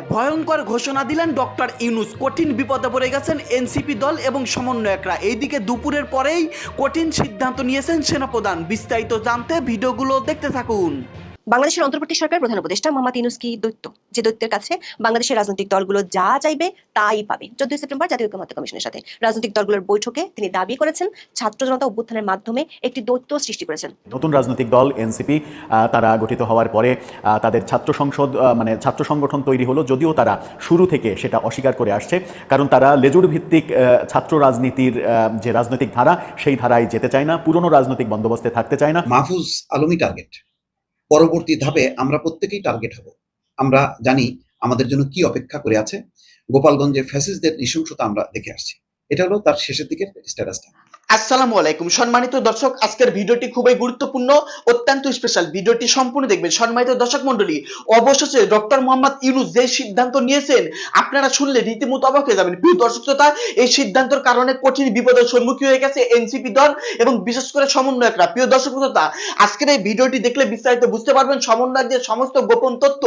বাংলায় ভয়ঙ্কর ঘোষণা দিলেন ডক্টর ইউনুস। কঠিন বিপদে পড়ে গেছেন এনসিপি দল এবং সমন্বয়করা। এইদিকে দুপুরের পরেই কঠিন সিদ্ধান্ত নিয়েছেন সেনাপ্রধান। বিস্তারিত জানতে ভিডিওগুলো দেখতে থাকুন। বাংলাদেশের অন্তর্বর্তী সরকার প্রধান উপদেষ্টা মোহাম্মদ ইউনুস কি দৈত্য যে দৈত্যের কাছে বাংলাদেশের রাজনৈতিক দলগুলো যা চাইবে তাই পাবে। চোদ্দই সেপ্টেম্বর জাতীয় ঐক্যমত্য কমিশনের সাথে রাজনৈতিক দলগুলোর বৈঠকে তিনি দাবি করেছেন ছাত্র জনতা অভ্যুত্থানের মাধ্যমে একটি দৈত্য সৃষ্টি করেছেন। নতুন রাজনৈতিক দল এনসিপি তারা গঠিত হওয়ার পরে আহ, তাদের ছাত্র সংসদ মানে ছাত্র সংগঠন তৈরি হলো যদিও তারা শুরু থেকে সেটা অস্বীকার করে আসছে কারণ তারা লেজুর ভিত্তিক আহ, ছাত্র রাজনীতির আহ, যে রাজনৈতিক ধারা সেই ধারায় যেতে চায় না পুরনো রাজনৈতিক বন্দোবস্তে থাকতে চায় না। মাহফুজ আলমী টার্গেট পরবর্তী ধাপে আমরা প্রত্যেকেই টার্গেট হব। আমরা জানি আমাদের জন্য কি অপেক্ষা করে আছে। গোপালগঞ্জে ফ্যাসিসদের নৃশংসতা আমরা দেখে আসছি। এটা হলো তার শেষের দিকের স্ট্যাটাসটা আসসালামু আলাইকুম। সম্মানিত দর্শক, আজকের ভিডিওটি খুবই গুরুত্বপূর্ণ, অত্যন্ত স্পেশাল ভিডিওটি সম্পূর্ণ দেখবেন। সম্মানিত দর্শক মন্ডলী অবশেষে ডক্টর মোহাম্মদ ইউনুস যে সিদ্ধান্ত নিয়েছেন, আপনারা শুনলে রীতিমতো অবাক হয়ে যাবেন। প্রিয় দর্শক শ্রোতা, এই সিদ্ধান্তের কারণে কঠিন বিপদের সম্মুখীন হয়ে গেছে এনসিপি দল এবং বিশেষ করে সমন্বয়করা। প্রিয় দর্শক শ্রোতা, আজকের এই ভিডিওটি দেখলে বিস্তারিত বুঝতে পারবেন সমন্বয়কদের সমস্ত গোপন তথ্য,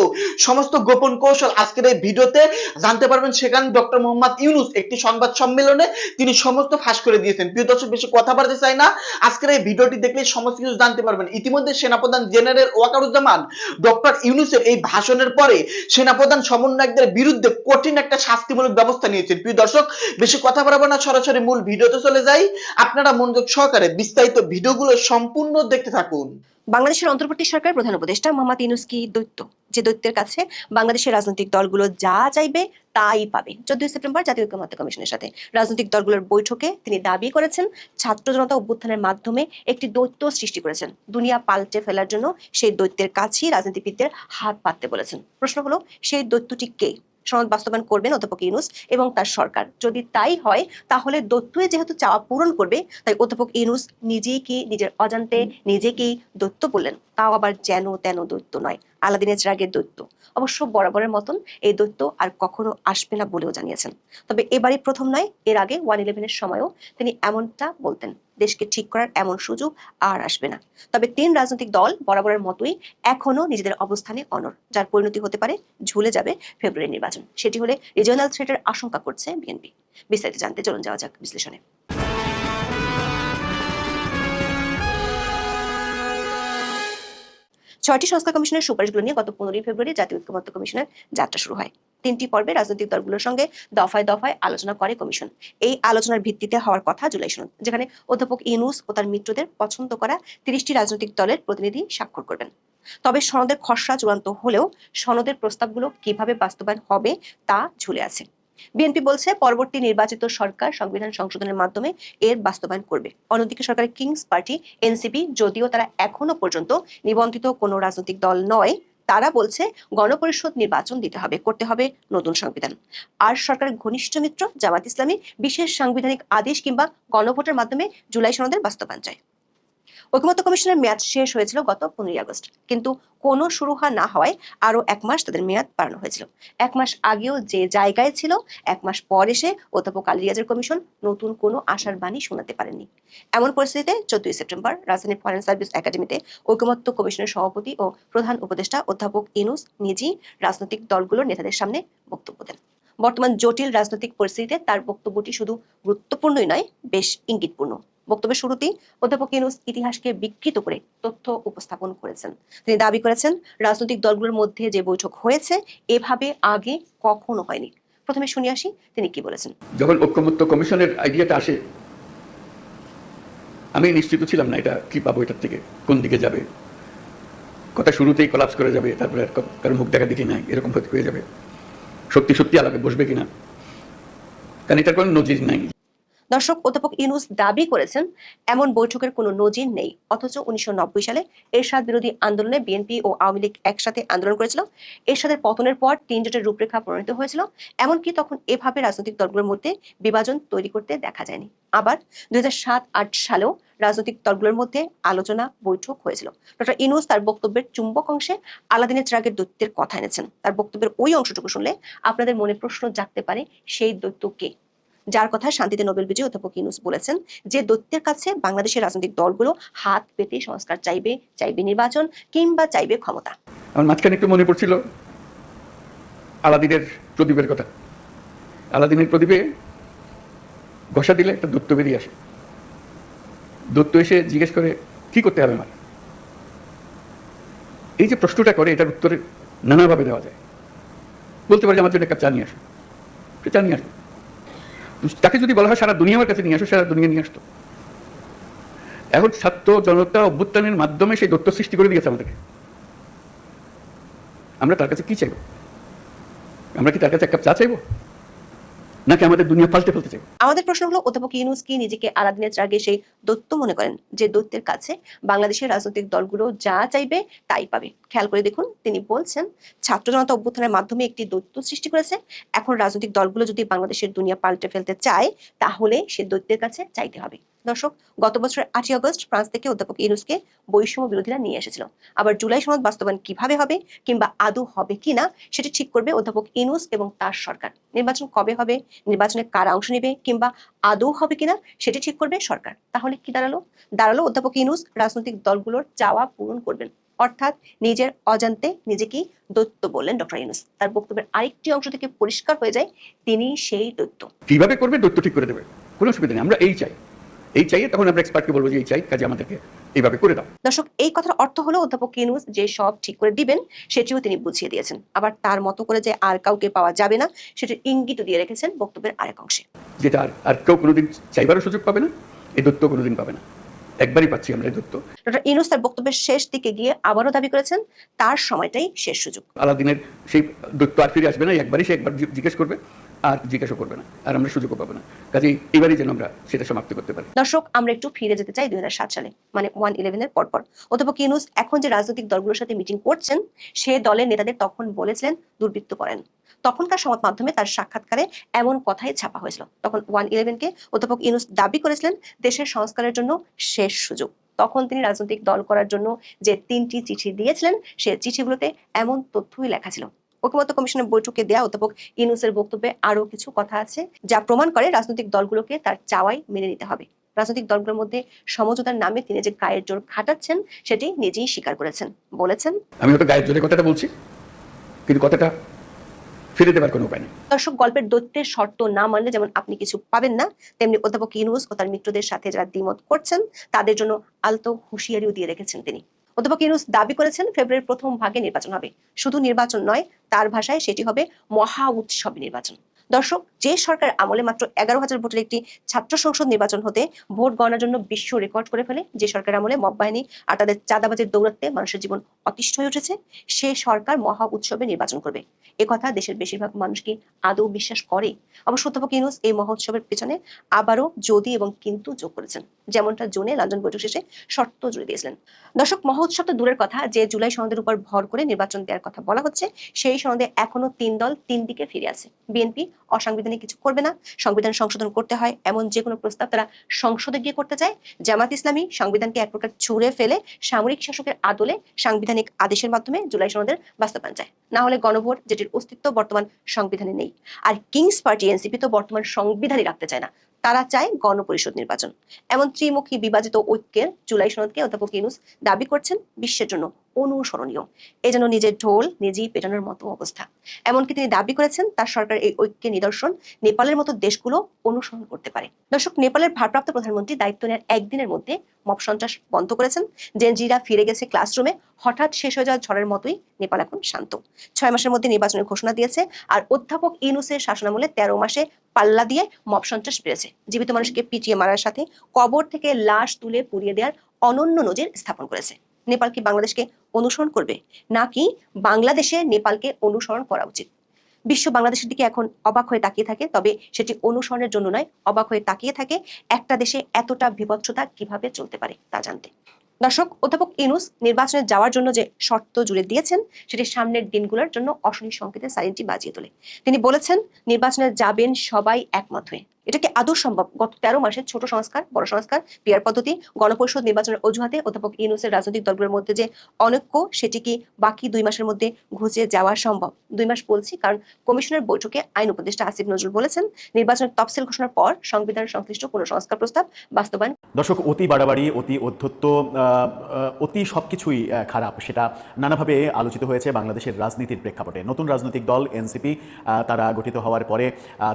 সমস্ত গোপন কৌশল আজকের এই ভিডিওতে জানতে পারবেন। সেখানে ডক্টর মোহাম্মদ ইউনুস একটি সংবাদ সম্মেলনে তিনি সমস্ত ফাঁস করে দিয়েছেন। প্রিয় দর্শক বেশি কথা বাড়তে চাই না। আজকের এই ভিডিওটি দেখলে সমস্ত কিছু জানতে পারবেন। ইতিমধ্যে সেনাপ্রধান জেনারেল ওয়াকারুজ্জামান, ডক্টর ইউনুসের এই ভাষণের পরে সেনাপ্রধান সমন্বয়কদের বিরুদ্ধে কঠিন একটা শাস্তিমূলক ব্যবস্থা নিয়েছেন। প্রিয় দর্শক, বেশি কথা বাড়াবো না, সরাসরি মূল ভিডিওতে চলে যাই। আপনারা মনোযোগ সহকারে বিস্তারিত ভিডিওগুলো সম্পূর্ণ দেখতে থাকুন। বাংলাদেশের অন্তর্বর্তী সরকার প্রধান উপদেষ্টা মোহাম্মদ ইউনুস কি দৈত্য। যে দৈত্যের কাছে বাংলাদেশের রাজনৈতিক দলগুলো যা চাইবে তাই পাবে। চোদ্দই সেপ্টেম্বর জাতীয় ঐক্যমত্য কমিশনের সাথে। রাজনৈতিক দলগুলোর বৈঠকে তিনি দাবি করেছেন, ছাত্র জনতা অভ্যুত্থানের মাধ্যমে একটি দৈত্য সৃষ্টি করেছেন। দুনিয়া পাল্টে ফেলার জন্য সেই দৈত্যের কাছেই রাজনীতিবিদদের হাত পাততে বলেছেন। প্রশ্ন হলো, সেই দৈত্যটি কে? সনদ বাস্তবায়ন করবেন অধ্যাপক ইউনুস এবং তার সরকার। যদি তাই হয়, তাহলে দত্তুয়ে যেহেতু চাওয়া পূরণ করবে, তাই অধ্যাপক ইউনুস নিজেই কি নিজের অজান্তে নিজেকেই দত্ত বললেন। তাও আবার যেন তেন দত্ত নয়। আলাদিনের চিরাগের দৈত্য। অবশ্য বরাবরের মতন এই দৈত্য আর কখনো আসবে না বলেও জানিয়েছেন। তবে এবারই প্রথম নয়, এর আগে ওয়ান ইলেভেনের সময়ও তিনি এমনটা বলতেন, দেশকে ঠিক করার এমন সুযোগ আর আসবে না। তবে তিন রাজনৈতিক দল বরাবরের মতোই এখনও নিজেদের অবস্থানে অনর যার পরিণতি হতে পারে ঝুলে যাবে ফেব্রুয়ারি নির্বাচন। সেটি হলে রিজিওনাল থ্রেটের আশঙ্কা করছে বিএনপি। বিস্তারিত জানতে চলুন যাওয়া যাক বিশ্লেষণে। ছয়টি সংস্কার কমিশনের সুপারিশগুলো নিয়ে গত পনেরোই ফেব্রুয়ারি জাতীয় ঐক্যমত্য কমিশনের যাত্রা শুরু হয়। তিনটি পর্বে রাজনৈতিক দলগুলোর সঙ্গে দফায় দফায় আলোচনা করে কমিশন। এই আলোচনার ভিত্তিতে হওয়ার কথা জুলাই সনদ, যেখানে অধ্যাপক ইউনুস ও তার মিত্রদের পছন্দ করা তিরিশটি রাজনৈতিক দলের প্রতিনিধি স্বাক্ষর করবেন। তবে সনদের খসড়া চূড়ান্ত হলেও সনদের প্রস্তাবগুলো কীভাবে বাস্তবায়ন হবে তা ঝুলে আছে। বিএনপি বলছে পরবর্তী নির্বাচিত সরকার সংবিধান সংশোধনের মাধ্যমে এর বাস্তবায়ন করবে। অন্যদিকে সরকারের কিংস পার্টি, এনসিপি, যদিও তারা এখনও পর্যন্ত নিবন্ধিত কোনো রাজনৈতিক দল নয়, তারা বলছে গণপরিষদ নির্বাচন দিতে হবে, করতে হবে নতুন সংবিধান। আর সরকারের ঘনিষ্ঠ মিত্র জামাত ইসলামী বিশেষ সাংবিধানিক আদেশ কিংবা গণভোটের মাধ্যমে জুলাই সনদের বাস্তবায়ন চায়। ঐকমত্য কমিশনের মেয়াদ শেষ হয়েছিল গত পনেরোই আগস্ট। কিন্তু কোনো সুরুহা না হওয়ায় আরও এক মাস তাদের মেয়াদ বাড়ানো হয়েছিল। এক মাস আগেও যে জায়গায় ছিল, এক মাস পর এসে অধ্যাপক আলী রিয়াজের কমিশন নতুন কোনো আশার বাণী শোনাতে পারেননি। এমন পরিস্থিতিতে চোদ্দই সেপ্টেম্বর রাজধানীর ফরেন সার্ভিস একাডেমিতে ঐকমত্য কমিশনের সভাপতি ও প্রধান উপদেষ্টা অধ্যাপক ইনুস নিজেই রাজনৈতিক দলগুলোর নেতাদের সামনে বক্তব্য দেন। বর্তমান জটিল রাজনৈতিক পরিস্থিতিতে তার বক্তব্যটি শুধু গুরুত্বপূর্ণই নয়, বেশ ইঙ্গিতপূর্ণ। বক্তব্যের শুরুতেই অধ্যাপক ইউনুস ইতিহাসকে বিকৃত করে তথ্য উপস্থাপন করেছেন। তিনি দাবি করেছেন, রাজনৈতিক দলগুলোর মধ্যে যে বৈঠক হয়েছে, এভাবে আগে কখনো হয়নি। প্রথমে শুনে আসি, তিনি কি বলেছেন? যখন ঐক্যমত্য কমিশনের আইডিয়াটা আসে, আমি নিশ্চিত ছিলাম না এটা কি পাবো এটার থেকে, কোন দিকে যাবে। কথা শুরুতেই কলাপস করে যাবে, তারপরে আর ক- কারও মুখ দেখা দেখি নাই, এরকম হয়ে যাবে। সত্যি সত্যি আলাদা বসবে কিনা? কারণ এটার কোনো নজির নাই। দর্শক, অধ্যাপক ইউনুস দাবি করেছেন, এমন বৈঠকের কোনো নজির নেই। অথচ উনিশশো নব্বই সালে এরশাদ বিরোধী আন্দোলনে বিএনপি ও আওয়ামী লীগ একসাথে আন্দোলন করেছিল। এরশাদের পতনের পর তিন জোটের রূপরেখা প্রণীত হয়েছিল। এমনকি তখন এভাবে রাজনৈতিক দলগুলোর মধ্যে বিভাজন তৈরি করতে দেখা যায়নি। আবার দুই হাজার সালেও রাজনৈতিক দলগুলোর মধ্যে আলোচনা বৈঠক হয়েছিল। ডক্টর ইনুস তার বক্তব্যের চুম্বক অংশে আলাদিনের চিরাগের দৈত্যের কথা এনেছেন। তার বক্তব্যের ওই অংশটুকু শুনলে আপনাদের মনে প্রশ্ন জাগতে পারে, সেই দৈত্য কে? যার কথা শান্তিতে নোবেল বিজয়ী অধ্যাপক ইউনুস বলেছেন যে দৈত্যের কাছে বাংলাদেশের রাজনৈতিক দলগুলো হাত পেতে সংস্কার চাইবে চাইবে নির্বাচন কিংবা চাইবে ক্ষমতা। আমার মাঝখানে একটু মনে পড়ছিল আলাদিনের প্রদীপের কথা। আলাদিনের প্রদীপে ঘষা দিলে একটা দত্ত বেরিয়ে আসে। দত্ত এসে জিজ্ঞেস করে, কি করতে হবে আমার? এই যে প্রশ্নটা করে, এটার উত্তরে নানাভাবে দেওয়া যায়। বলতে পারে আমার জন্য এক কাপ চা নিয়ে আসো। চা নিয়ে আসবে তাকে যদি বলা হয় সারা দুনিয়ার কাছে নিয়ে আসো, সারা দুনিয়া নিয়ে আসতো। এখন ছাত্র জনতা অভ্যুত্থানের মাধ্যমে সেই দত্ত সৃষ্টি করে দিয়েছে আমাদেরকে। আমরা তার কাছে কি চাইব? আমরা কি তার কাছে এক কাপ চা চাইব? নাকি আমাদের দুনিয়া পাল্টে ফেলতে চাই? আমাদের প্রশ্ন হলো, অধ্যাপক ইউনুস কি নিজেকে আলাদিনের ত্রাগে সেই দৈত্য মনে করেন, যে দৈত্যের কাছে বাংলাদেশের রাজনৈতিক দলগুলো যা চাইবে তাই পাবে? খেয়াল করে দেখুন, তিনি বলছেন, ছাত্র জনতা অভ্যুত্থানের মাধ্যমে একটি দৈত্য সৃষ্টি করেছে। এখন রাজনৈতিক দলগুলো যদি বাংলাদেশের দুনিয়া পাল্টে ফেলতে চায়, তাহলে সে দৈত্যের কাছে চাইতে হবে। দর্শক, গত বছরের আটই আগস্ট ফ্রান্স থেকে অধ্যাপক ইউনুসকে বৈষম্য বিরোধীরা নিয়ে এসেছিল। আবার জুলাই সনদ বাস্তবায়ন কীভাবে হবে কিংবা আদৌ হবে কিনা সেটি ঠিক করবে অধ্যাপক ইউনুস এবং তার সরকার। নির্বাচন কবে হবে, নির্বাচনে কারা অংশ নেবে কিংবা আদৌ হবে কিনা, সেটি ঠিক করবে সরকার। তাহলে কি দাঁড়াল? দাঁড়াল অধ্যাপক ইউনুস রাজনৈতিক দলগুলোর চাওয়া পূরণ করবেন। অর্থাৎ নিজের অজান্তে নিজেকেই দৈত্য বললেন ডক্টর ইউনুস। তার বক্তব্যের আরেকটি অংশ থেকে পরিষ্কার হয়ে যায়, তিনি সেই দৈত্য। কীভাবে করবে? দৈত্য ঠিক করে দেবে। কোনো অসুবিধা নেই, আমরা এই চাই। এই চাইয়ে তখন আমরা এক্সপার্টকে বলব যে এই চাই কাজে আমাদেরকে এইভাবে করে দাও। দর্শক এই কথার অর্থ হলো অধ্যাপক ইউনুস যে সব ঠিক করে দিবেন সেটিও তিনি বুঝিয়ে দিয়েছেন। আবার তার মতো করে যে আর কাউকে পাওয়া যাবে না সেটির ইঙ্গিত দিয়ে রেখেছেন বক্তব্যের আরেক অংশে। যেটা আর কেউ কোনোদিন চাইবারও সুযোগ পাবে না এই দত্ত কোনোদিন পাবে না। একবারই পাচ্ছি আমরা এই দত্ত ডক্টর ইউনুস তার বক্তব্যের শেষ দিকে গিয়ে আবারও দাবি করেছেন তার সময়টাই শেষ সুযোগ। আলাদিনের সেই দৈত্য আর ফিরে আসবে না একবারই সে একবার জিজ্ঞেস করবে। আর জিজ্ঞাসা করবে না, আর আমরা সুযোগও পাবো না। কাজেই এবারই যেন আমরা সেটা সমাপ্ত করতে পারি। দর্শক, আমরা একটু ফিরে যেতে চাই দুই হাজার সাত সালে মানে ওয়ান ইলেভেনের পরপর। অধ্যাপক ইউনুস এখন যে রাজনৈতিক দলগুলোর সাথে মিটিং করছেন, সে দলের নেতাদের তখন বলেছিলেন, দুর্বৃত্ত করেন। তখনকার সংবাদ মাধ্যমে তার সাক্ষাৎকারে এমন কথাই ছাপা হয়েছিল। তখন ওয়ান ইলেভেনকে অধ্যাপক ইউনুস দাবি করেছিলেন, দেশের সংস্কারের জন্য শেষ সুযোগ। তখন তিনি রাজনৈতিক দল করার জন্য যে তিনটি চিঠি দিয়েছিলেন, সে চিঠিগুলোতে এমন তথ্যই লেখা ছিল। ঐকমত্য কমিশনের বৈঠকে দেয়া অধ্যাপক ইনুসের বক্তব্যে আরও কিছু কথা আছে যা প্রমাণ করে রাজনৈতিক দলগুলোকে তার চাওয়াই মেনে নিতে হবে। রাজনৈতিক দলগুলোর মধ্যে সমঝোতার নামে তিনি যে গায়ের জোর খাটাচ্ছেন সেটি নিজেই স্বীকার করেছেন। বলেছেন আমি হয়তো গায়ের জোরে কথাটা বলছি কিন্তু কথাটা ফিরে দেবার কোনো উপায় নেই। দর্শক গল্পের দৈত্যের শর্ত না মানলে যেমন আপনি কিছু পাবেন না তেমনি অধ্যাপক ইউনুস ও তার মিত্রদের সাথে যারা দ্বিমত করছেন তাদের জন্য আলতো হুঁশিয়ারিও দিয়ে রেখেছেন তিনি। অধ্যাপক ইউনুস দাবি করেছেন ফেব্রুয়ারির প্রথম ভাগে নির্বাচন হবে। শুধু নির্বাচন নয়, তার ভাষায় সেটি হবে মহা উৎসব নির্বাচন। দর্শক, যে সরকার আমলে মাত্র এগারো হাজার ভোটের একটি ছাত্র সংসদ নির্বাচন হতে ভোট গণনার জন্য বিশ্ব রেকর্ড করে ফেলে, যে সরকার আমলে মব বাহিনী আর তাদের চাঁদাবাজের দৌড়াতে মানুষের জীবন অতিষ্ঠ হয়ে উঠেছে, সে সরকার মহা উৎসবে নির্বাচন করবে। এ কথা দেশের বেশিরভাগ মানুষ কি আদৌ বিশ্বাস করে? অবশ্য অধ্যাপক ইউনুস এই মহোৎসবের পেছনে আবারও যদি এবং কিন্তু যোগ করেছেন, যেমনটা জোনে লন্ডন বৈঠক শেষে শর্ত জুড়ে দিয়েছিলেন। দর্শক মহোৎসব তো দূরের কথা, যে জুলাই সনদের উপর ভর করে নির্বাচন দেওয়ার কথা বলা হচ্ছে, সেই সনদে এখনও তিন দল তিন দিকে ফিরে আছে। বিএনপি অসাংবিধানিক কিছু করবে না। সংবিধান সংশোধন করতে হয়, এমন যে কোনো প্রস্তাব তারা সংসদে গিয়ে করতে চায়। জামাত ইসলামী সংবিধানকে এক প্রকার ছুঁড়ে ফেলে সামরিক শাসকের আদলে সাংবিধানিক আদেশের মাধ্যমে জুলাই সনদের বাস্তবায়ন চায়। না হলে গণভোট, যেটির অস্তিত্ব বর্তমান সংবিধানে নেই। আর কিংস পার্টি, এনসিপি তো বর্তমান সংবিধানই রাখতে চায় না। তারা চায় গণপরিষদ নির্বাচন। এমন ত্রিমুখী বিভাজিত ঐক্যের জুলাই সনদকে অধ্যাপক ইউনুস দাবি করছেন বিশ্বের জন্য অনুসরণীয়। এ যেন নিজের ঢোল নিজেই পেটানোর মতো অবস্থা। এমনকি তিনি দাবি করেছেন তার সরকার এই ঐক্যের নিদর্শন নেপালের মতো দেশগুলো অনুসরণ করতে পারে। দর্শক, নেপালের ভারপ্রাপ্ত প্রধানমন্ত্রী দায়িত্ব নেওয়ার একদিনের মধ্যে মব সন্ত্রাস বন্ধ করেছেন। জেনজিরা ফিরে গেছে ক্লাসরুমে। হঠাৎ শেষ হয়ে যাওয়া ঝড়ের মতোই নেপাল এখন শান্ত। ছয় মাসের মধ্যে নির্বাচনের ঘোষণা দিয়েছে আর অধ্যাপক ইউনুসের শাসনামলে তেরো মাসে পাল্লা দিয়ে মব সন্ত্রাস বেড়েছে। জীবিত মানুষকে পিটিয়ে মারার সাথে কবর থেকে লাশ তুলে পুড়িয়ে দেওয়ার অনন্য নজির স্থাপন করেছে। নেপাল কি বাংলাদেশকে অনুসরণ করবে? নাকি বাংলাদেশে নেপালকে অনুসরণ করা উচিত? বিশ্ব বাংলাদেশের দিকে এখন অবাক হয়ে তাকিয়ে থাকে, তবে সেটি অনুসরণের জন্য নয়, অবাক হয়ে তাকিয়ে থাকে একটা দেশে এতটা বিভৎসতা কীভাবে চলতে পারে তা জানতে। দর্শক, অধ্যাপক ইনুস নির্বাচনে যাওয়ার জন্য যে শর্ত জুড়ে দিয়েছেন, সেটি সামনের দিনগুলোর জন্য অশনি সংকেতের সাইনটি বাজিয়ে তোলে। তিনি বলেছেন, নির্বাচনে যাবেন সবাই একমত হয়ে। এটা কি আদৌ সম্ভব? গত তেরো মাসের ছোট সংস্কার বড় সংস্কার পিয়ার পদ্ধতি গণপরিষদ নির্বাচনের অজুহাতে অধ্যাপক ইউনুসের রাজনৈতিক দলগুলোর মধ্যে যে অনৈক্য সেটি কি বাকি দুই মাসের মধ্যে ঘুচিয়ে যাওয়া সম্ভব? দুই মাস বলছি কারণ কমিশনের বৈঠকে আইন উপদেষ্টা আসিফ নজরুল বলেছেন নির্বাচনের তফসিল ঘোষণার পর সংবিধান সংশ্লিষ্ট কোনো সংস্কার প্রস্তাব বাস্তবায়ন দর্শক অতি বাড়াবাড়ি অতি আহ, অতি সবকিছুই খারাপ। সেটা নানাভাবে আলোচিত হয়েছে বাংলাদেশের রাজনীতির প্রেক্ষাপটে। নতুন রাজনৈতিক দল এনসিপি তারা গঠিত হওয়ার পরে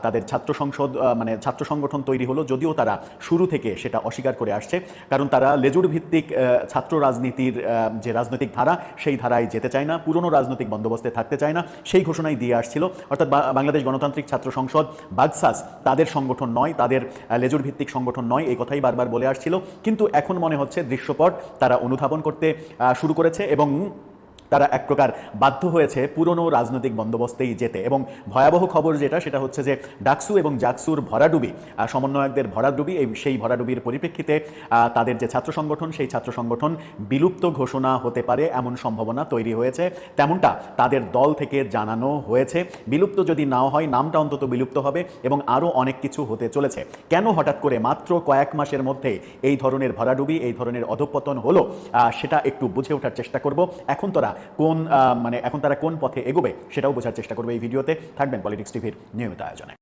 তাদের ছাত্র সংসদ মানে ছাত্র সংগঠন তৈরি হলো, যদিও তারা শুরু থেকে সেটা অস্বীকার করে আসছে, কারণ তারা লেজুর ভিত্তিক ছাত্র রাজনীতির যে রাজনৈতিক ধারা, সেই ধারায় যেতে চায় না, পুরনো রাজনৈতিক বন্দোবস্তে থাকতে চায় না, সেই ঘোষণাই দিয়ে আসছিল। অর্থাৎ বাংলাদেশ গণতান্ত্রিক ছাত্র সংসদ, বাগসাস, তাদের সংগঠন নয়, তাদের লেজুর ভিত্তিক সংগঠন নয়, এই কথাই বারবার বলে আসছিল। কিন্তু এখন মনে হচ্ছে দৃশ্যপট, তারা অনুধাবন করতে শুরু করেছে এবং তারা এক প্রকার বাধ্য হয়েছে পুরনো রাজনৈতিক বন্দোবস্তেই যেতে। এবং ভয়াবহ খবর যেটা, সেটা হচ্ছে যে ডাকসু এবং জাকসুর ভরাডুবি সমন্বয়কদের ভরাডুবি, এই সেই ভরাডুবির পরিপ্রেক্ষিতে তাদের যে ছাত্র সংগঠন, সেই ছাত্র সংগঠন বিলুপ্ত ঘোষণা হতে পারে এমন সম্ভাবনা তৈরি হয়েছে। তেমনটা তাদের দল থেকে জানানো হয়েছে। বিলুপ্ত যদি নাও হয়, নামটা অন্তত বিলুপ্ত হবে এবং আরও অনেক কিছু হতে চলেছে। কেন হঠাৎ করে মাত্র কয়েক মাসের মধ্যে এই ধরনের ভরাডুবি, এই ধরনের অধঃপতন হলো? সেটা একটু বুঝে ওঠার চেষ্টা করব। এখন তোরা কোন মানে এখন তারা কোন পথে এগোবে সেটাও বোঝার চেষ্টা করবে এই ভিডিওতে। থাকবেন পলিটিক্স টিভির নিয়মিত আয়োজনে।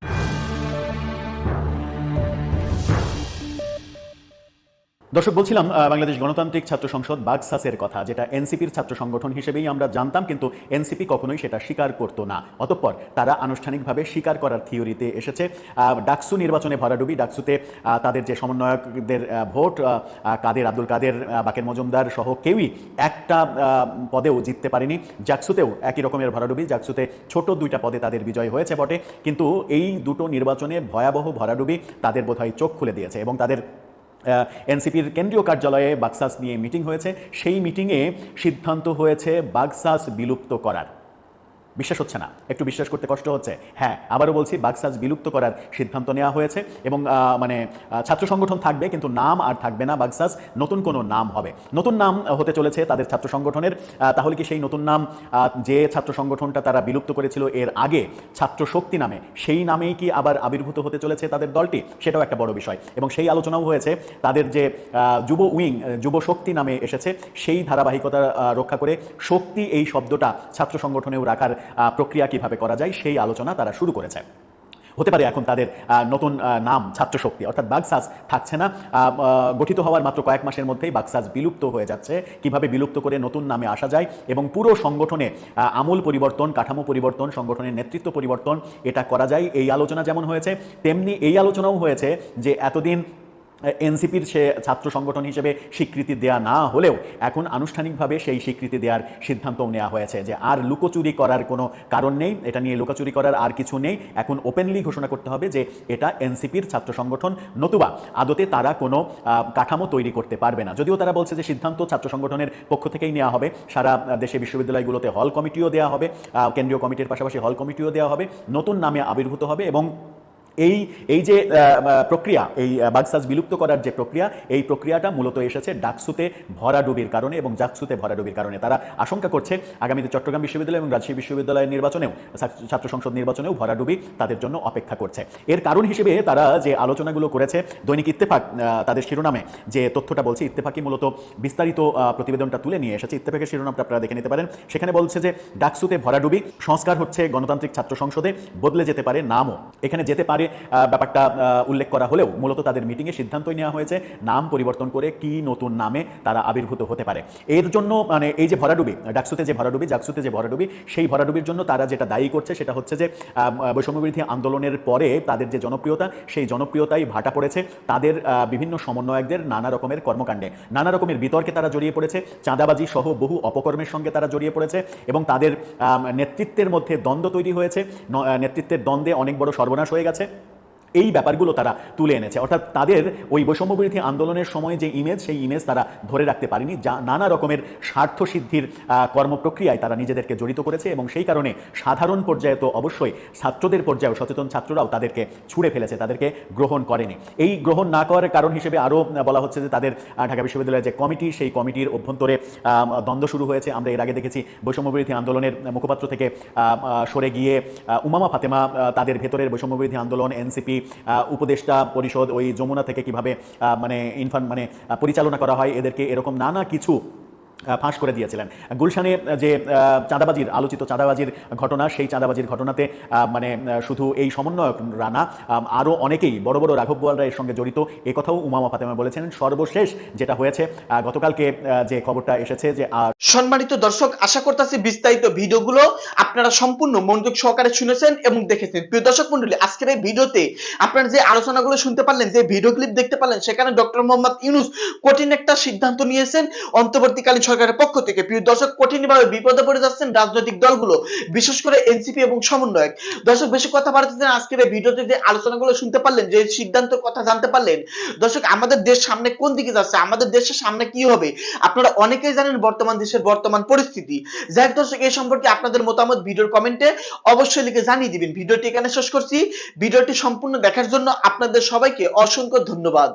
দর্শক, বলছিলাম বাংলাদেশ গণতান্ত্রিক ছাত্র সংসদ বাগসাসের কথা, যেটা এনসিপির ছাত্র সংগঠন হিসেবেই আমরা জানতাম, কিন্তু এনসিপি কখনোই সেটা স্বীকার করতো না। অতঃপর তারা আনুষ্ঠানিকভাবে স্বীকার করার থিওরিতে এসেছে। ডাকসু নির্বাচনে ভরাডুবি, ডাকসুতে তাদের যে সমন্বয়কদের ভোট কাদের, আব্দুল কাদের বাকের মজুমদার সহ কেউই একটা পদেও জিততে পারেনি। জাকসুতেও একই রকমের ভরাডুবি, জাকসুতে ছোট দুইটা পদে তাদের বিজয় হয়েছে বটে, কিন্তু এই দুটো নির্বাচনে ভয়াবহ ভরাডুবি তাদের বোধহয় চোখ খুলে দিয়েছে এবং তাদের এনসিপির কেন্দ্রীয় কার্যালয়ে বাক্সাস নিয়ে মিটিং হয়েছে। সেই মিটিংয়ে সিদ্ধান্ত হয়েছে বাক্সাস বিলুপ্ত করার। বিশ্বাস হচ্ছে না। একটু বিশ্বাস করতে কষ্ট হচ্ছে। হ্যাঁ আবারও বলছি বাক্সাস বিলুপ্ত করার সিদ্ধান্ত নেওয়া হয়েছে এবং মানে ছাত্র সংগঠন থাকবে, কিন্তু নাম আর থাকবে না বাক্সাস নতুন কোনো নাম হবে। নতুন নাম হতে চলেছে তাদের ছাত্র সংগঠনের তাহলে কি সেই নতুন নাম যে ছাত্র সংগঠনটা তারা বিলুপ্ত করেছিল এর আগে, ছাত্র শক্তি নামে, সেই নামেই কি আবার আবির্ভূত হতে চলেছে তাদের দলটি? সেটাও একটা বড় বিষয়। এবং সেই আলোচনাও হয়েছে, তাদের যে যুব উইং যুব শক্তি নামে এসেছে, সেই ধারাবাহিকতা রক্ষা করে শক্তি এই শব্দটা ছাত্র সংগঠনেও রাখার প্রক্রিয়া কীভাবে করা যায় সেই আলোচনা তারা শুরু করেছে। হতে পারে এখন তাদের নতুন নাম ছাত্র শক্তি অর্থাৎ বাগসাস থাকছে না। গঠিত হওয়ার মাত্র কয়েক মাসের মধ্যেই বাগসাস বিলুপ্ত হয়ে যাচ্ছে। কীভাবে বিলুপ্ত করে নতুন নামে আসা যায় এবং পুরো সংগঠনে আমূল পরিবর্তন, কাঠামো পরিবর্তন, সংগঠনের নেতৃত্ব পরিবর্তন, এটা করা যায়। এই আলোচনা যেমন হয়েছে, তেমনি এই আলোচনাও হয়েছে যে এতদিন এনসিপির সে ছাত্র সংগঠন হিসেবে স্বীকৃতি দেয়া না হলেও এখন আনুষ্ঠানিকভাবে সেই স্বীকৃতি দেওয়ার সিদ্ধান্তও নেওয়া হয়েছে যে আর লুকোচুরি করার কোনো কারণ নেই, এটা নিয়ে লুকোচুরি করার আর কিছু নেই। এখন ওপেনলি ঘোষণা করতে হবে যে এটা এনসিপির ছাত্র সংগঠন নতুবা আদতে তারা কোনো কাঠামো তৈরি করতে পারবে না। যদিও তারা বলছে যে সিদ্ধান্ত ছাত্র সংগঠনের পক্ষ থেকেই নেওয়া হবে। সারা দেশে বিশ্ববিদ্যালয়গুলোতে হল কমিটিও দেওয়া হবে কেন্দ্রীয় কমিটির পাশাপাশি হল কমিটিও দেওয়া হবে, নতুন নামে আবির্ভূত হবে এবং এই এই যে প্রক্রিয়া এই আহ, বাগসাস বিলুপ্ত করার যে প্রক্রিয়া এই প্রক্রিয়াটা মূলত এসেছে ডাকসুতে ভরাডুবির কারণে এবং জাকসুতে ভরাডুবির কারণে। তারা আশঙ্কা করছে আগামীতে চট্টগ্রাম বিশ্ববিদ্যালয় এবং রাজশাহী বিশ্ববিদ্যালয়ের নির্বাচনেও ছাত্র- সংসদ নির্বাচনেও ভরাডুবি তাদের জন্য অপেক্ষা করছে। এর কারণ হিসেবে তারা যে আলোচনাগুলো করেছে দৈনিক ইত্তেফাক তাদের শিরোনামে যে তথ্যটা বলছে ইত্তেফাকি মূলত বিস্তারিত প্রতিবেদনটা তুলে নিয়ে এসেছে। ইত্তেফাকের শিরোনামটা আপনারা দেখে নিতে পারেন। সেখানে বলছে যে ডাকসুতে ভরাডুবি সংস্কার হচ্ছে গণতান্ত্রিক ছাত্র সংসদে বদলে যেতে পারে নামও। এখানে যেতে পারে ব্যাপারটা উল্লেখ করা হলেও মূলত তাদের মিটিংয়ে সিদ্ধান্তই নেওয়া হয়েছে নাম পরিবর্তন করে কি নতুন নামে তারা আবির্ভূত হতে পারে। এর জন্য মানে এই যে ভরাডুবি, ডাকসুতে যে ভরাডুবি, জাকসুতে যে ভরাডুবি, সেই ভরাডুবির জন্য তারা যেটা দায়ী করছে সেটা হচ্ছে যে বৈষম্যবিরোধী আন্দোলনের পরে তাদের যে জনপ্রিয়তা, সেই জনপ্রিয়তাই ভাটা পড়েছে তাদের বিভিন্ন সমন্বয়কদের নানা রকমের কর্মকাণ্ডে। নানা রকমের বিতর্কে তারা জড়িয়ে পড়েছে, চাঁদাবাজি সহ বহু অপকর্মের সঙ্গে তারা জড়িয়ে পড়েছে এবং তাদের নেতৃত্বের মধ্যে দ্বন্দ্ব তৈরি হয়েছে। নেতৃত্বের দ্বন্দ্বে অনেক বড় সর্বনাশ হয়ে গেছে। এই ব্যাপারগুলো তারা তুলে এনেছে। অর্থাৎ তাদের ওই বৈষম্যবিরোধী আন্দোলনের সময় যে ইমেজ সেই ইমেজ তারা ধরে রাখতে পারেনি, যা নানা রকমের স্বার্থ সিদ্ধির কর্মপ্রক্রিয়ায় তারা নিজেদেরকে জড়িত করেছে এবং সেই কারণে সাধারণ পর্যায়ে তো অবশ্যই ছাত্রদের পর্যায়েও সচেতন ছাত্ররাও তাদেরকে ছুঁড়ে ফেলেছে, তাদেরকে গ্রহণ করেনি। এই গ্রহণ না করার কারণ হিসেবে আরও বলা হচ্ছে যে তাদের ঢাকা বিশ্ববিদ্যালয়ের যে কমিটি, সেই কমিটির অভ্যন্তরে দ্বন্দ্ব শুরু হয়েছে। আমরা এর আগে দেখেছি বৈষম্যবিরোধী আন্দোলনের মুখপাত্র থেকে সরে গিয়ে উমামা ফাতেমা তাদের ভেতরের বৈষম্যবিরোধী আন্দোলন, এনসিপি উপদেষ্টা পরিষদ ওই যমুনা থেকে কীভাবে মানে ইনফান মানে পরিচালনা করা হয়, এদেরকে এরকম নানা কিছু ফাঁস করে দিয়েছিলেন। গুলশানে যে চাঁদাবাজির, আলোচিত চাঁদাবাজির ঘটনা, সেই চাঁদাবাজির ঘটনাতে মানে শুধু এই সমন্বয়ক রানা আরও অনেকেই, বড় বড় রাঘব বোয়ালরা এর সঙ্গে জড়িত কথাও উমামা ফাতেমা বলেছেন, সর্বশেষ যেটা হয়েছে গতকালকে যে খবরটা এসেছে যে সম্মানিত দর্শক, আশা করতেছি বিস্তারিত ভিডিওগুলো আপনারা সম্পূর্ণ মনোযোগ সহকারে শুনেছেন এবং দেখেছেন। প্রিয় দর্শক মন্ডলী আজকের এই ভিডিওতে আপনারা যে আলোচনাগুলো শুনতে পারলেন, যে ভিডিও ক্লিপ দেখতে পারলেন, সেখানে ডক্টর মোহাম্মদ ইউনুস কঠিন একটা সিদ্ধান্ত নিয়েছেন। অন্তর্বর্তীকালীন সরকারের পক্ষ থেকে প্রিয় দর্শক, কঠিনভাবে বিপদে পড়ে যাচ্ছেন রাজনৈতিক দলগুলো, বিশেষ করে এনসিপি এবং সমন্বয়ক। দর্শক, বেশি কথা বাড়াতে চান আজকের এই ভিডিওতে যে আলোচনাগুলো শুনতে পারলেন, যে সিদ্ধান্তের কথা জানতে পারলেন, দর্শক, আমাদের দেশ সামনে কোন দিকে যাচ্ছে? আমাদের দেশের সামনে কি হবে? আপনারা অনেকেই জানেন বর্তমান দেশের বর্তমান পরিস্থিতি। যাই দর্শক, এই সম্পর্কে আপনাদের মতামত ভিডিওর কমেন্টে অবশ্যই লিখে জানিয়ে দিবেন। ভিডিওটি এখানে শেষ করছি। ভিডিওটি সম্পূর্ণ দেখার জন্য আপনাদের সবাইকে অসংখ্য ধন্যবাদ।